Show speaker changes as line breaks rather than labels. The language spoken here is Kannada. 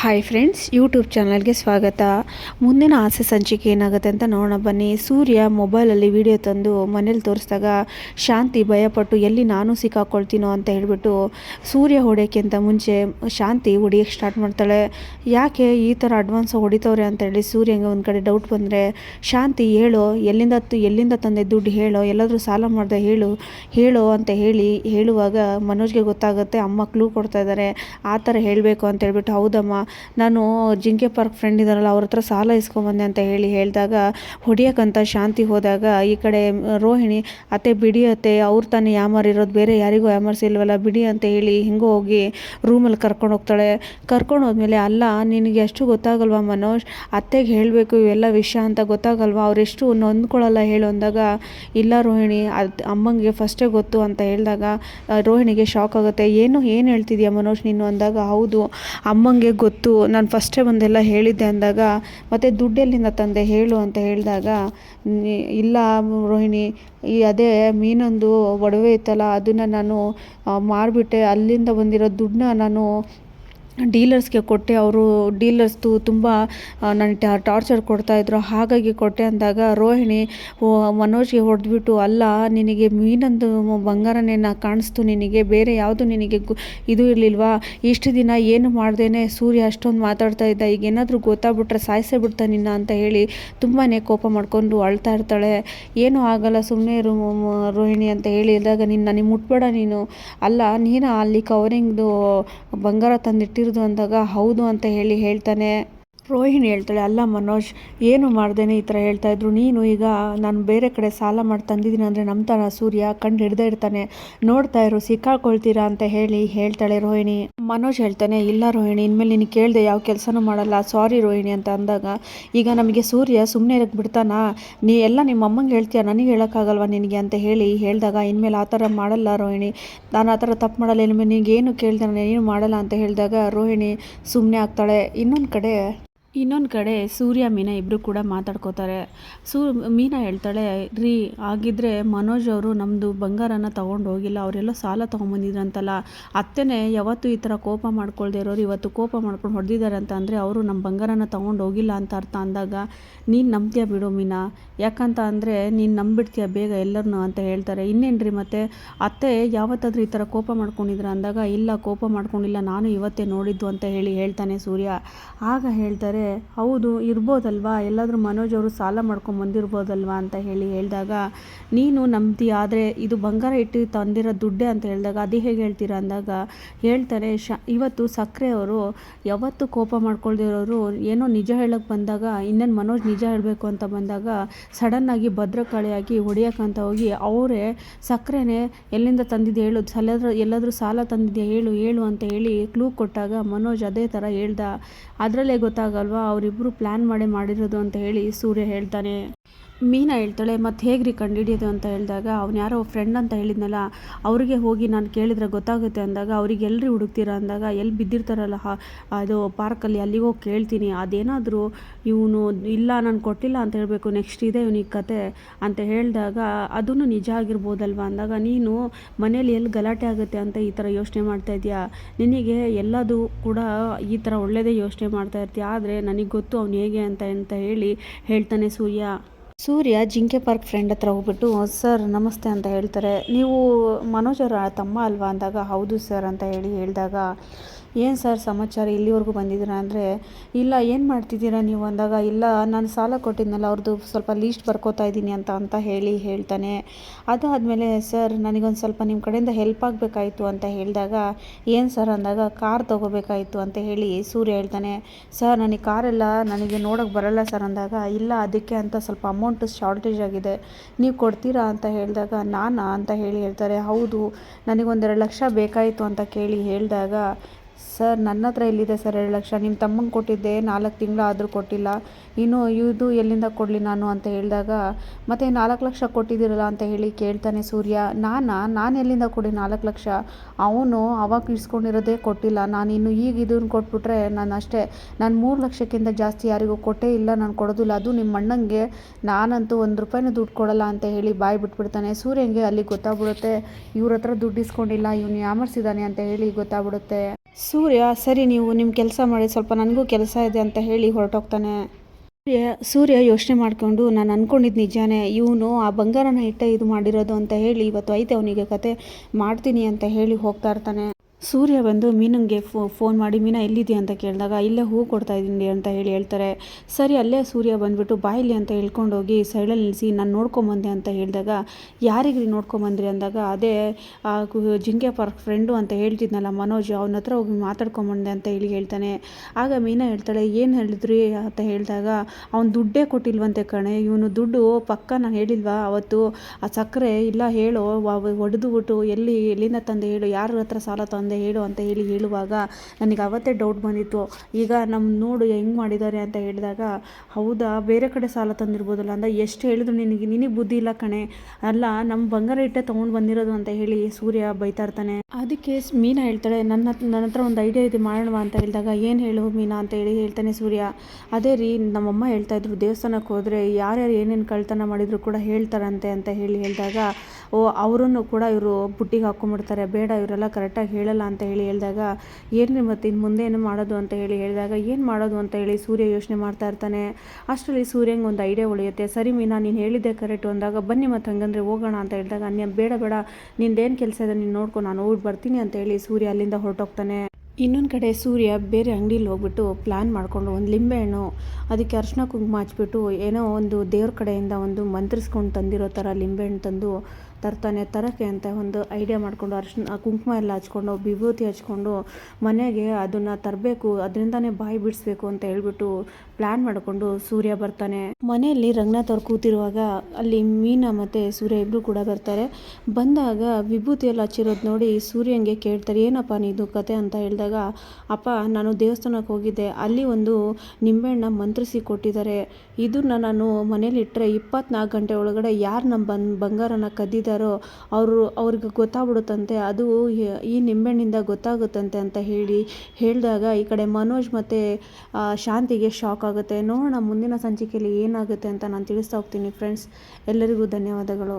ಹಾಯ್ ಫ್ರೆಂಡ್ಸ್ ಯೂಟ್ಯೂಬ್ ಚಾನಲ್ಗೆ ಸ್ವಾಗತ. ಮುಂದಿನ ಆಸೆ ಸಂಚಿಕೆ ಏನಾಗುತ್ತೆ ಅಂತ ನೋಡೋಣ ಬನ್ನಿ. ಸೂರ್ಯ ಮೊಬೈಲಲ್ಲಿ ವಿಡಿಯೋ ತಂದು ಮನೇಲಿ ತೋರಿಸಿದಾಗ ಶಾಂತಿ, ಭಯಪಟ್ಟು ಎಲ್ಲಿ ನಾನು ಸಿಕ್ಕಾಕೊಳ್ತೀನೋ ಅಂತ ಹೇಳಿಬಿಟ್ಟು ಸೂರ್ಯ ಹೊಡೆಯೋಕ್ಕಿಂತ ಮುಂಚೆ ಶಾಂತಿ ಹೊಡಿಯೋಕ್ಕೆ ಸ್ಟಾರ್ಟ್ ಮಾಡ್ತಾಳೆ. ಯಾಕೆ ಈ ಥರ ಅಡ್ವಾನ್ಸ್ ಹೊಡಿತವ್ರೆ ಅಂತ ಹೇಳಿ ಸೂರ್ಯಂಗೆ ಒಂದು ಕಡೆ ಡೌಟ್ ಬಂದರೆ, ಶಾಂತಿ ಹೇಳೋ, ಎಲ್ಲಿಂದ ಎಲ್ಲಿಂದ ತಂದೆ ದುಡ್ಡು ಹೇಳೋ, ಎಲ್ಲಾದರೂ ಸಾಲ ಮಾಡಿದೆ ಹೇಳು, ಹೇಳೋ ಅಂತ ಹೇಳಿ ಹೇಳುವಾಗ ಮನೋಜ್ಗೆ ಗೊತ್ತಾಗುತ್ತೆ, ಅಮ್ಮ ಕ್ಲೂ ಕೊಡ್ತಾ ಇದ್ದಾರೆ ಆ ಥರ ಹೇಳಬೇಕು ಅಂತ ಹೇಳ್ಬಿಟ್ಟು, ಹೌದಮ್ಮ ನಾನು ಜಿಂಕೆ ಪಾರ್ಕ್ ಫ್ರೆಂಡ್ ಇದ್ದಾರಲ್ಲ, ಅವ್ರ ಹತ್ರ ಸಾಲ ಇಸ್ಕೊಂಬಂದೆ ಅಂತ ಹೇಳಿ ಹೇಳಿದಾಗ, ಹೊಡಿಯೋಕ್ಕಂತ ಶಾಂತಿ ಹೋದಾಗ ಈ ಕಡೆ ರೋಹಿಣಿ, ಅತ್ತೆ ಬಿಡಿ ಅತ್ತೆ, ಅವ್ರು ತಾನೇ ಯಾಮಾರಿರೋದು ಬೇರೆ ಯಾರಿಗೂ ಯಾಮಾರಿಸಿಲ್ವಲ್ಲ ಬಿಡಿ ಅಂತ ಹೇಳಿ ಹಿಂಗೆ ಹೋಗಿ ರೂಮಲ್ಲಿ ಕರ್ಕೊಂಡು ಹೋಗ್ತಾಳೆ. ಕರ್ಕೊಂಡು ಹೋದ್ಮೇಲೆ, ಅಲ್ಲ, ನಿನಗೆ ಅಷ್ಟು ಗೊತ್ತಾಗಲ್ವಾ ಮನೋಜ್? ಅತ್ತೆಗೆ ಹೇಳಬೇಕು ಇವೆಲ್ಲ ವಿಷಯ ಅಂತ ಗೊತ್ತಾಗಲ್ವಾ? ಅವರೆಷ್ಟು ನೊಂದ್ಕೊಳ್ಳಲ್ಲ ಹೇಳು ಅಂದಾಗ, ಇಲ್ಲ ರೋಹಿಣಿ, ಅದು ಅಮ್ಮಂಗೆ ಫಸ್ಟೇ ಗೊತ್ತು ಅಂತ ಹೇಳಿದಾಗ, ರೋಹಿಣಿಗೆ ಶಾಕ್ ಆಗುತ್ತೆ. ಏನು ಏನು ಹೇಳ್ತಿದ್ಯಾ ಮನೋಜ್ ನೀನು? ಅಂದಾಗ, ಹೌದು, ಅಮ್ಮಂಗೆ ಗೊತ್ತು. ನಾನು ಫಸ್ಟೇ ಬಂದೆಲ್ಲ ಹೇಳಿದ್ದೆ ಅಂದಾಗ, ಮತ್ತು ದುಡ್ಡೆಲ್ಲಿಂದ ತಂದೆ ಹೇಳು ಅಂತ ಹೇಳಿದಾಗ ಇಲ್ಲ ರೋಹಿಣಿ, ಈ ಅದೇ ಮೀನೊಂದು ಒಡವೆ ಇತ್ತಲ್ಲ, ಅದನ್ನು ನಾನು ಮಾರಿಬಿಟ್ಟೆ, ಅಲ್ಲಿಂದ ಬಂದಿರೋ ದುಡ್ಡನ್ನ ನಾನು ಡೀಲರ್ಸ್ಗೆ ಕೊಟ್ಟೆ. ಅವರು ಡೀಲರ್ಸ್ದು ತುಂಬ ನನಗೆ ಟಾರ್ಚರ್ ಕೊಡ್ತಾಯಿದ್ರು ಹಾಗಾಗಿ ಕೊಟ್ಟೆ ಅಂದಾಗ, ರೋಹಿಣಿ ಮನೋಜ್ಗೆ ಹೊಡೆದ್ಬಿಟ್ಟು ಅಲ್ಲ, ನಿನಗೆ ಮೀನಂದು ಬಂಗಾರನೇ ನಾ ಕಾಣಿಸ್ತು. ನಿನಗೆ ಬೇರೆ ಯಾವುದು ನಿನಗೆ ಇದು ಇರಲಿಲ್ವಾ? ಇಷ್ಟು ದಿನ ಏನು ಮಾಡ್ದೇನೆ? ಸೂರ್ಯ ಅಷ್ಟೊಂದು ಮಾತಾಡ್ತಾ ಇದ್ದ. ಈಗ ಏನಾದರೂ ಗೊತ್ತಾಗ್ಬಿಟ್ರೆ ಸಾಯಿಸೇ ಬಿಡ್ತಾ ನಿನ್ನ ಅಂತ ಹೇಳಿ ತುಂಬಾ ಕೋಪ ಮಾಡಿಕೊಂಡು ಅಳ್ತಾ ಇರ್ತಾಳೆ. ಏನೂ ಆಗಲ್ಲ ಸುಮ್ಮನೆ ರೋಹಿಣಿ ಅಂತ ಹೇಳಿದಾಗ ನಿನ್ನ, ನೀನು ನನಗೆ ಮುಟ್ಬೇಡ ನೀನು. ಅಲ್ಲ, ನೀನು ಅಲ್ಲಿ ಕವರಿಂಗ್ದು ಬಂಗಾರ ತಂದಿಟ್ಟಿರೋದು ಅಂದಾಗ ಹೌದು ಅಂತ ಹೇಳಿ ಹೇಳ್ತಾನೆ. ರೋಹಿಣಿ ಹೇಳ್ತಾಳೆ, ಅಲ್ಲ ಮನೋಜ್, ಏನು ಮಾಡ್ದೇನೆ ಈ ಥರ ಹೇಳ್ತಾ ಇದ್ರು? ನೀನು ಈಗ ನಾನು ಬೇರೆ ಕಡೆ ಸಾಲ ಮಾಡಿ ತಂದಿದ್ದೀನಿ ಅಂದರೆ ನಮ್ತಾನ ಸೂರ್ಯ ಕಂಡು ಹಿಡ್ದೇ ಇರ್ತಾನೆ. ನೋಡ್ತಾ ಇರು, ಸಿಕ್ಕಾಕೊಳ್ತೀರಾ? ಅಂತ ಹೇಳಿ ಹೇಳ್ತಾಳೆ ರೋಹಿಣಿ. ಮನೋಜ್ ಹೇಳ್ತಾನೆ, ಇಲ್ಲ ರೋಹಿಣಿ, ಇನ್ಮೇಲೆ ನೀನು ಕೇಳಿದೆ ಯಾವ ಕೆಲಸನೂ ಮಾಡಲ್ಲ ಸಾರಿ ರೋಹಿಣಿ ಅಂತ ಅಂದಾಗ, ಈಗ ನಮಗೆ ಸೂರ್ಯ ಸುಮ್ಮನೆ ಇರಕ್ಕೆ ಬಿಡ್ತಾನಾ? ನೀ ಎಲ್ಲ ನಿಮ್ಮ ಅಮ್ಮಂಗೆ ಹೇಳ್ತೀಯ? ನನಗೆ ಹೇಳೋಕ್ಕಾಗಲ್ವ ನಿನಗೆ? ಅಂತ ಹೇಳಿ ಹೇಳಿದಾಗ, ಇನ್ಮೇಲೆ ಆ ಥರ ಮಾಡಲ್ಲ ರೋಹಿಣಿ, ನಾನು ಆ ಥರ ತಪ್ಪು ಮಾಡಲ್ಲ, ಇನ್ಮೇಲೆ ನೀನು ಕೇಳ್ದೆ ನಾನು ಏನು ಮಾಡಲ್ಲ ಅಂತ ಹೇಳಿದಾಗ, ರೋಹಿಣಿ ಸುಮ್ಮನೆ ಆಗ್ತಾಳೆ. ಇನ್ನೊಂದು ಕಡೆ ಇನ್ನೊಂದು ಕಡೆ ಸೂರ್ಯ, ಮೀನಾ ಇಬ್ಬರು ಕೂಡ ಮಾತಾಡ್ಕೋತಾರೆ. ಸೂ, ಮೀನಾ ಹೇಳ್ತಾಳೆ, ರೀ ಆಗಿದ್ರೆ ಮನೋಜ್ ಅವರು ನಮ್ಮದು ಬಂಗಾರನ ತೊಗೊಂಡು ಹೋಗಿಲ್ಲ, ಅವರೆಲ್ಲ ಸಾಲ ತೊಗೊಂಬಂದಿದ್ರಂತಲ್ಲ, ಅತ್ತೆನೇ ಯಾವತ್ತು ಈ ಥರ ಕೋಪ ಮಾಡ್ಕೊಳ್ದೇ ಇರೋರು ಇವತ್ತು ಕೋಪ ಮಾಡ್ಕೊಂಡು ಹೊಡೆದಿದ್ದಾರೆ ಅಂತ ಅಂದರೆ ಅವರು ನಮ್ಮ ಬಂಗಾರನ ತೊಗೊಂಡು ಹೋಗಿಲ್ಲ ಅಂತ ಅರ್ಥ ಅಂದಾಗ, ನೀನು ನಂಬ್ತೀಯ ಬಿಡು ಮೀನಾ, ಯಾಕಂತ ಅಂದರೆ ನೀನು ನಂಬಿಡ್ತೀಯ ಬೇಗ ಎಲ್ಲರನ್ನೂ ಅಂತ ಹೇಳ್ತಾರೆ. ಇನ್ನೇನು ರೀ ಮತ್ತೆ? ಅತ್ತೆ ಯಾವತ್ತಾದರೂ ಈ ಥರ ಕೋಪ ಮಾಡ್ಕೊಂಡಿದ್ರ ಅಂದಾಗ, ಇಲ್ಲ, ಕೋಪ ಮಾಡ್ಕೊಂಡಿಲ್ಲ, ನಾನು ಇವತ್ತೇ ನೋಡಿದ್ದು ಅಂತ ಹೇಳಿ ಹೇಳ್ತಾನೆ ಸೂರ್ಯ. ಆಗ ಹೇಳ್ತಾರೆ ಹೌದು, ಇರ್ಬೋದಲ್ವಾ? ಎಲ್ಲಾದರೂ ಮನೋಜ್ ಅವರು ಸಾಲ ಮಾಡ್ಕೊಂಡು ಬಂದಿರ್ಬೋದಲ್ವಾ? ಅಂತ ಹೇಳಿ ಹೇಳಿದಾಗ, ನೀನು ನಂಬ್ತಿ, ಆದರೆ ಇದು ಬಂಗಾರ ಇಟ್ಟು ತಂದಿರೋ ದುಡ್ಡೇ ಅಂತ ಹೇಳಿದಾಗ, ಅದೇ ಹೇಗೆ ಹೇಳ್ತೀರಾ? ಅಂದಾಗ, ಹೇಳ್ತಾರೆ, ಶ, ಇವತ್ತು ಸಕ್ಕರೆ ಅವರು ಯಾವತ್ತು ಕೋಪ ಮಾಡ್ಕೊಳ್ದಿರೋರು ಏನೋ ನಿಜ ಹೇಳಕ್ಕೆ ಬಂದಾಗ, ಇನ್ನೇನು ಮನೋಜ್ ನಿಜ ಹೇಳಬೇಕು ಅಂತ ಬಂದಾಗ ಸಡನ್ನಾಗಿ ಭದ್ರಕಾಳಿಯಾಗಿ ಹೊಡಿಯೋಕ್ಕಂತ ಹೋಗಿ, ಅವರೇ ಸಕ್ಕರೆನೇ ಎಲ್ಲಿಂದ ತಂದಿದ್ದೆ ಹೇಳು ಎಲ್ಲಾದರೂ ಎಲ್ಲಾದರೂ ಸಾಲ ತಂದಿದ್ದೆ ಹೇಳು ಹೇಳು ಅಂತ ಹೇಳಿ ಕ್ಲೂ ಕೊಟ್ಟಾಗ ಮನೋಜ್ ಅದೇ ಥರ ಹೇಳ್ದ. ಅದರಲ್ಲೇ ಗೊತ್ತಾಗಲ್ವಾ? ಅವರಿಬ್ಬರು ಪ್ಲ್ಯಾನ್ ಮಾಡಿ ಮಾಡಿರೋದು ಅಂತ ಹೇಳಿ ಸೂರ್ಯ ಹೇಳ್ತಾನೆ. ಮೀನಾ ಹೇಳ್ತಾಳೆ, ಮತ್ತು ಹೇಗೆ ರೀ ಕಂಡುಹಿಡಿಯೋದು ಅಂತ ಹೇಳಿದಾಗ, ಅವ್ನು ಯಾರೋ ಫ್ರೆಂಡ್ ಅಂತ ಹೇಳಿದ್ನಲ್ಲ, ಅವರಿಗೆ ಹೋಗಿ ನಾನು ಕೇಳಿದ್ರೆ ಗೊತ್ತಾಗುತ್ತೆ ಅಂದಾಗ, ಅವ್ರಿಗೆ ಎಲ್ಲರಿ ಹುಡುಕ್ತೀರಾ? ಅಂದಾಗ ಎಲ್ಲಿ ಬಿದ್ದಿರ್ತಾರಲ್ಲ ಅದು ಪಾರ್ಕಲ್ಲಿ ಅಲ್ಲಿಗೆ ಹೋಗಿ ಕೇಳ್ತೀನಿ, ಅದೇನಾದರೂ ಇವನು ಇಲ್ಲ, ನಾನು ಕೊಟ್ಟಿಲ್ಲ ಅಂತ ಹೇಳಬೇಕು ನೆಕ್ಸ್ಟ್ ಇದೆ ಇವನಿಗೆ ಕತೆ ಅಂತ ಹೇಳಿದಾಗ ಅದೂ ನಿಜ ಆಗಿರ್ಬೋದಲ್ವ? ಅಂದಾಗ, ನೀನು ಮನೇಲಿ ಎಲ್ಲಿ ಗಲಾಟೆ ಆಗುತ್ತೆ ಅಂತ ಈ ಥರ ಯೋಚನೆ ಮಾಡ್ತಾ ಇದೆಯಾ? ನಿನಗೆ ಎಲ್ಲದೂ ಕೂಡ ಈ ಥರ ಒಳ್ಳೆಯದೇ ಯೋಚನೆ ಮಾಡ್ತಾ ಇರ್ತೀಯ? ಆದರೆ ನನಗೆ ಗೊತ್ತು ಅವನು ಹೇಗೆ ಅಂತ ಅಂತ ಹೇಳಿ ಹೇಳ್ತಾನೆ ಸೂರ್ಯ. ಸೂರ್ಯ ಜಿಂಕೆ ಪಾರ್ಕ್ ಫ್ರೆಂಡ್ ಹತ್ರ ಹೋಗ್ಬಿಟ್ಟು, ಸರ್, ನಮಸ್ತೆ ಅಂತ ಹೇಳ್ತಾರೆ. ನೀವು ಮನೋಜರ ತಮ್ಮ ಅಲ್ವಾ? ಅಂದಾಗ, ಹೌದು ಸರ್, ಅಂತ ಹೇಳಿ ಹೇಳಿದಾಗ ಏನು ಸರ್ ಸಮಾಚಾರ ಇಲ್ಲಿವರೆಗೂ ಬಂದಿದ್ದೀರಾ ಅಂದರೆ, ಇಲ್ಲ, ಏನು ಮಾಡ್ತಿದ್ದೀರಾ ನೀವು? ಅಂದಾಗ, ಇಲ್ಲ, ನಾನು ಸಾಲ ಕೊಟ್ಟಿದ್ನಲ್ಲ ಅವ್ರದ್ದು ಸ್ವಲ್ಪ ಲೀಸ್ಟ್ ಬರ್ಕೋತಾ ಇದ್ದೀನಿ ಅಂತ ಅಂತ ಹೇಳಿ ಹೇಳ್ತಾನೆ. ಅದಾದಮೇಲೆ, ಸರ್, ನನಗೊಂದು ಸ್ವಲ್ಪ ನಿಮ್ಮ ಕಡೆಯಿಂದ ಹೆಲ್ಪ್ ಆಗಬೇಕಾಯಿತು ಅಂತ ಹೇಳಿದಾಗ, ಏನು ಸರ್? ಅಂದಾಗ, ಕಾರ್ ತೊಗೋಬೇಕಾಯಿತು ಅಂತ ಹೇಳಿ ಸೂರ್ಯ ಹೇಳ್ತಾನೆ. ಸರ್, ನನಗೆ ಕಾರೆಲ್ಲ ನನಗೆ ನೋಡೋಕ್ಕೆ ಬರಲ್ಲ ಸರ್ ಅಂದಾಗ, ಇಲ್ಲ, ಅದಕ್ಕೆ ಅಂತ ಸ್ವಲ್ಪ ಅಮೌಂಟ್ ಶಾರ್ಟೇಜ್ ಆಗಿದೆ, ನೀವು ಕೊಡ್ತೀರಾ? ಅಂತ ಹೇಳಿದಾಗ, ನಾನಾ? ಅಂತ ಹೇಳಿ ಹೇಳ್ತಾರೆ. ಹೌದು, ನನಗೊಂದೆರಡು ಲಕ್ಷ ಬೇಕಾಯಿತು ಅಂತ ಕೇಳಿ ಹೇಳಿದಾಗ ಸರ್, ನನ್ನ ಹತ್ರ ಎಲ್ಲಿದೆ ಸರ್ ಎರಡು ಲಕ್ಷ? ನಿಮ್ಮ ತಮ್ಮಂಗೆ ಕೊಟ್ಟಿದ್ದೆ, ನಾಲ್ಕು ತಿಂಗಳು ಆದರೂ ಕೊಟ್ಟಿಲ್ಲ. ಇನ್ನು ಇದು ಎಲ್ಲಿಂದ ಕೊಡಲಿ ನಾನು ಅಂತ ಹೇಳಿದಾಗ, ಮತ್ತೆ ನಾಲ್ಕು ಲಕ್ಷ ಕೊಟ್ಟಿದ್ದೀರಲ್ಲ ಅಂತ ಹೇಳಿ ಕೇಳ್ತಾನೆ ಸೂರ್ಯ. ನಾನಾ? ನಾನು ಎಲ್ಲಿಂದ ಕೊಡಿ ನಾಲ್ಕು ಲಕ್ಷ? ಅವನು ಅವಾಗ ಇಸ್ಕೊಂಡಿರೋದೇ ಕೊಟ್ಟಿಲ್ಲ. ನಾನು ಇನ್ನು ಈಗ ಇದನ್ನು ಕೊಟ್ಬಿಟ್ರೆ ನಾನು ಅಷ್ಟೇ. ನಾನು ಮೂರು ಲಕ್ಷಕ್ಕಿಂತ ಜಾಸ್ತಿ ಯಾರಿಗೂ ಕೊಟ್ಟೇ ಇಲ್ಲ. ನಾನು ಕೊಡೋದಿಲ್ಲ. ಅದು ನಿಮ್ಮ ಅಣ್ಣಂಗೆ. ನಾನಂತೂ ಒಂದು ರೂಪಾಯಿನೂ ದುಡ್ಡು ಕೊಡಲ್ಲ ಅಂತ ಹೇಳಿ ಬಾಯಿ ಬಿಟ್ಬಿಡ್ತಾನೆ. ಸೂರ್ಯಂಗೆ ಅಲ್ಲಿ ಗೊತ್ತಾಗ್ಬಿಡುತ್ತೆ, ಇವ್ರ ಹತ್ರ ದುಡ್ಡು ಇಸ್ಕೊಂಡಿಲ್ಲ. ಇವನು ಯಾಮರ್ಸಿದ್ದಾನೆ ಅಂತ ಹೇಳಿ ಗೊತ್ತಾಗ್ಬಿಡುತ್ತೆ. ಸೂರ್ಯ, ಸರಿ ನೀವು ನಿಮ್ಮ ಕೆಲಸ ಮಾಡಿ, ಸ್ವಲ್ಪ ನನಗೂ ಕೆಲಸ ಇದೆ ಅಂತ ಹೇಳಿ ಹೊರಟೋಗ್ತಾನೆ. ಸೂರ್ಯ ಸೂರ್ಯ ಯೋಚನೆ ಮಾಡಿಕೊಂಡು, ನಾನು ಅಂದ್ಕೊಂಡಿದ್ದು ನಿಜಾನೇ, ಇವನು ಆ ಬಂಗಾರನ ಇಟ್ಟೆ ಇದು ಮಾಡಿರೋದು ಅಂತ ಹೇಳಿ ಇವತ್ತು ಐತೆ ಅವನಿಗೆ ಕತೆ, ಮಾಡ್ತೀನಿ ಅಂತ ಹೇಳಿ ಹೋಗ್ತಾ ಇರ್ತಾನೆ. ಸೂರ್ಯ ಬಂದು ಮೀನಂಗೆ ಫೋನ್ ಮಾಡಿ, ಮೀನಾ ಎಲ್ಲಿದೆಯಾ ಅಂತ ಕೇಳಿದಾಗ, ಇಲ್ಲೇ ಹೂ ಕೊಡ್ತಾ ಇದ್ದೀನಿ ಅಂತ ಹೇಳಿ ಹೇಳ್ತಾರೆ. ಸರಿ, ಅಲ್ಲೇ ಸೂರ್ಯ ಬಂದುಬಿಟ್ಟು ಬಾಯಿಲಿ ಅಂತ ಹೇಳ್ಕೊಂಡೋಗಿ ಸೈಡಲ್ಲಿ ನಿಲ್ಲಿಸಿ ನಾನು ನೋಡ್ಕೊಂಬಂದೆ ಅಂತ ಹೇಳಿದಾಗ, ಯಾರಿಗ್ರಿ ನೋಡ್ಕೊಂಬಂದ್ರಿ? ಅಂದಾಗ, ಅದೇ, ಆ ಜಿಂಕೆ ಪಾರ್ಕ್ ಫ್ರೆಂಡು ಅಂತ ಹೇಳ್ತಿದ್ನಲ್ಲ ಮನೋಜ್, ಅವನ ಹತ್ರ ಹೋಗಿ ಮಾತಾಡ್ಕೊಂಬಂದೆ ಅಂತ ಹೇಳಿ ಹೇಳ್ತಾನೆ. ಆಗ ಮೀನಾ ಹೇಳ್ತಾಳೆ, ಏನು ಹೇಳಿದ್ರಿ? ಅಂತ ಹೇಳಿದಾಗ, ಅವ್ನು ದುಡ್ಡೇ ಕೊಟ್ಟಿಲ್ವಂತೆ ಕಣೆ. ಇವನು ದುಡ್ಡು ಪಕ್ಕ ನಾನು ಹೇಳಿಲ್ವಾ ಅವತ್ತು? ಆ ಸಕ್ಕರೆ, ಇಲ್ಲ ಹೇಳು ಒಡೆದು ಬಿಟ್ಟು, ಎಲ್ಲಿ, ಎಲ್ಲಿಂದ ತಂದೆ ಹೇಳು, ಯಾರ ಹತ್ರ ಸಾಲ ತಂದೆ ಹೇಳು ಅಂತ ಹೇಳಿ ಹೇಳುವಾಗ ನನಗೆ ಅವತ್ತೇ ಡೌಟ್ ಬಂದಿತ್ತು. ಈಗ ನಮ್ಮ ನೋಡು ಹೆಂಗೆ ಮಾಡಿದ್ದಾರೆ ಅಂತ ಹೇಳಿದಾಗ, ಹೌದಾ, ಬೇರೆ ಕಡೆ ಸಾಲ ತಂದಿರ್ಬೋದಲ್ಲ ಅಂದ ಎಷ್ಟು ಹೇಳಿದ್ರು ನಿನಗೆ ನಿನಗೆ ಬುದ್ಧಿ ಇಲ್ಲ ಕಣೆ. ಅಲ್ಲ ನಮ್ಮ ಬಂಗಾರ ಇಟ್ಟೆ ತೊಗೊಂಡು ಬಂದಿರೋದು ಅಂತ ಹೇಳಿ ಸೂರ್ಯ ಬೈತಾ ಇರ್ತಾನೆ. ಅದಕ್ಕೆ ಮೀನಾ ಹೇಳ್ತಾಳೆ, ನನ್ನ ನನ್ನ ಹತ್ರ ಒಂದು ಐಡಿಯಾ ಇದೆ ಮಾಡೋಣ ಅಂತ ಹೇಳಿದಾಗ, ಏನು ಹೇಳು ಮೀನಾ ಅಂತ ಹೇಳಿ ಹೇಳ್ತಾನೆ ಸೂರ್ಯ. ಅದೇ ರೀ, ನಮ್ಮಮ್ಮ ಹೇಳ್ತಾ ಇದ್ರು ದೇವಸ್ಥಾನಕ್ಕೆ ಹೋದರೆ ಯಾರ್ಯಾರು ಏನೇನು ಕಳ್ತನ ಮಾಡಿದ್ರು ಕೂಡ ಹೇಳ್ತಾರಂತೆ ಅಂತ ಹೇಳಿ ಹೇಳಿದಾಗ ಓ, ಅವರನ್ನು ಕೂಡ ಇವರು ಬುಟ್ಟಿಗೆ ಹಾಕ್ಕೊಂಬಿಡ್ತಾರೆ ಬೇಡ, ಇವರೆಲ್ಲ ಕರೆಕ್ಟಾಗಿ ಹೇಳಲ್ಲ ಅಂತ ಹೇಳಿ ಹೇಳಿದಾಗ ಏನು ಮತ್ತೆ ಇನ್ನು ಮುಂದೆ ಏನು ಮಾಡೋದು ಅಂತ ಹೇಳಿ ಹೇಳಿದಾಗ, ಏನು ಮಾಡೋದು ಅಂತ ಹೇಳಿ ಸೂರ್ಯ ಯೋಚನೆ ಮಾಡ್ತಾ ಇರ್ತಾನೆ. ಅಷ್ಟರಲ್ಲಿ ಸೂರ್ಯಂಗೆ ಒಂದು ಐಡಿಯಾ ಉಳಿಯುತ್ತೆ. ಸರಿ ಮೀನಾ, ನೀನು ಹೇಳಿದ್ದೆ ಕರೆಕ್ಟ್ ಅಂದಾಗ, ಬನ್ನಿ ಮತ್ತು ಹಂಗಂದ್ರೆ ಹೋಗೋಣ ಅಂತ ಹೇಳಿದಾಗ ನೀನು ಬೇಡ ಬೇಡ, ನಿಂದೇನು ಕೆಲಸ ಇದೆ, ನೀನು ನೋಡ್ಕೊ, ನಾನು ಹೋಗಿ ಬರ್ತೀನಿ ಅಂತ ಹೇಳಿ ಸೂರ್ಯ ಅಲ್ಲಿಂದ ಹೊರಟೋಗ್ತಾನೆ. ಇನ್ನೊಂದು ಕಡೆ ಸೂರ್ಯ ಬೇರೆ ಅಂಗಡಿಲಿ ಹೋಗ್ಬಿಟ್ಟು ಪ್ಲ್ಯಾನ್ ಮಾಡಿಕೊಂಡು ಒಂದು ಲಿಂಬೆಹಣ್ಣು ಅದಕ್ಕೆ ಅರ್ಶಿನ ಕುಂಕುಮ ಹಚ್ಬಿಟ್ಟು ಏನೋ ಒಂದು ದೇವ್ರ ಕಡೆಯಿಂದ ಒಂದು ಮಂತ್ರಿಸ್ಕೊಂಡು ತಂದಿರೋ ಥರ ಲಿಂಬೆಹಣ್ಣು ತಂದು ತರ್ತಾನೆ, ತರಕ್ಕೆ ಅಂತ ಒಂದು ಐಡಿಯಾ ಮಾಡಿಕೊಂಡು ಅರ್ಶಿನ ಕುಂಕುಮ ಎಲ್ಲ ಹಚ್ಕೊಂಡು, ವಿಭೂತಿ ಹಚ್ಕೊಂಡು ಮನೆಗೆ ಅದನ್ನು ತರಬೇಕು, ಅದರಿಂದನೇ ಬಾಯಿ ಬಿಡಿಸ್ಬೇಕು ಅಂತ ಹೇಳ್ಬಿಟ್ಟು ಪ್ಲ್ಯಾನ್ ಮಾಡಿಕೊಂಡು ಸೂರ್ಯ ಬರ್ತಾನೆ. ಮನೆಯಲ್ಲಿ ರಂಗನಾಥ್ ಅವ್ರು ಕೂತಿರುವಾಗ ಅಲ್ಲಿ ಮೀನಾ ಮತ್ತು ಸೂರ್ಯ ಇಬ್ಬರು ಕೂಡ ಬರ್ತಾರೆ. ಬಂದಾಗ ವಿಭೂತಿ ಎಲ್ಲ ಹಚ್ಚಿರೋದು ನೋಡಿ ಸೂರ್ಯಂಗೆ ಕೇಳ್ತಾರೆ, ಏನಪ್ಪ ನೀದು ಕತೆ ಅಂತ ಹೇಳಿದಾಗ, ಅಪ್ಪ, ನಾನು ದೇವಸ್ಥಾನಕ್ಕೆ ಹೋಗಿದ್ದೆ, ಅಲ್ಲಿ ಒಂದು ನಿಂಬೆಹಣ್ಣ ಮಂತ್ರಿಸಿ ಕೊಟ್ಟಿದ್ದಾರೆ. ಇದನ್ನು ನಾನು ಮನೇಲಿ ಇಟ್ಟರೆ ಇಪ್ಪತ್ನಾಲ್ಕು ಗಂಟೆ ಒಳಗಡೆ ಯಾರು ನಮ್ಮ ಬಂಗಾರನ ಕದ್ದಿದ್ದಾರೋ? ಅವರು ಅವ್ರಿಗೆ ಗೊತ್ತಾಗ್ಬಿಡುತ್ತಂತೆ, ಅದು ಈ ನಿಂಬೆಹಣ್ಣಿಂದ ಗೊತ್ತಾಗುತ್ತಂತೆ ಅಂತ ಹೇಳಿ ಹೇಳಿದಾಗ ಈ ಕಡೆ ಮನೋಜ್ ಮತ್ತು ಶಾಂತಿಗೆ ಶಾಕ್ ಆಗುತ್ತೆ. ನೋಡೋಣ, ಮುಂದಿನ ಸಂಚಿಕೆಯಲ್ಲಿ ಏನಾಗುತ್ತೆ ಅಂತ ನಾನು ತಿಳಿಸ್ತಾ ಹೋಗ್ತೀನಿ ಫ್ರೆಂಡ್ಸ್ ಎಲ್ಲರಿಗೂ ಧನ್ಯವಾದಗಳು.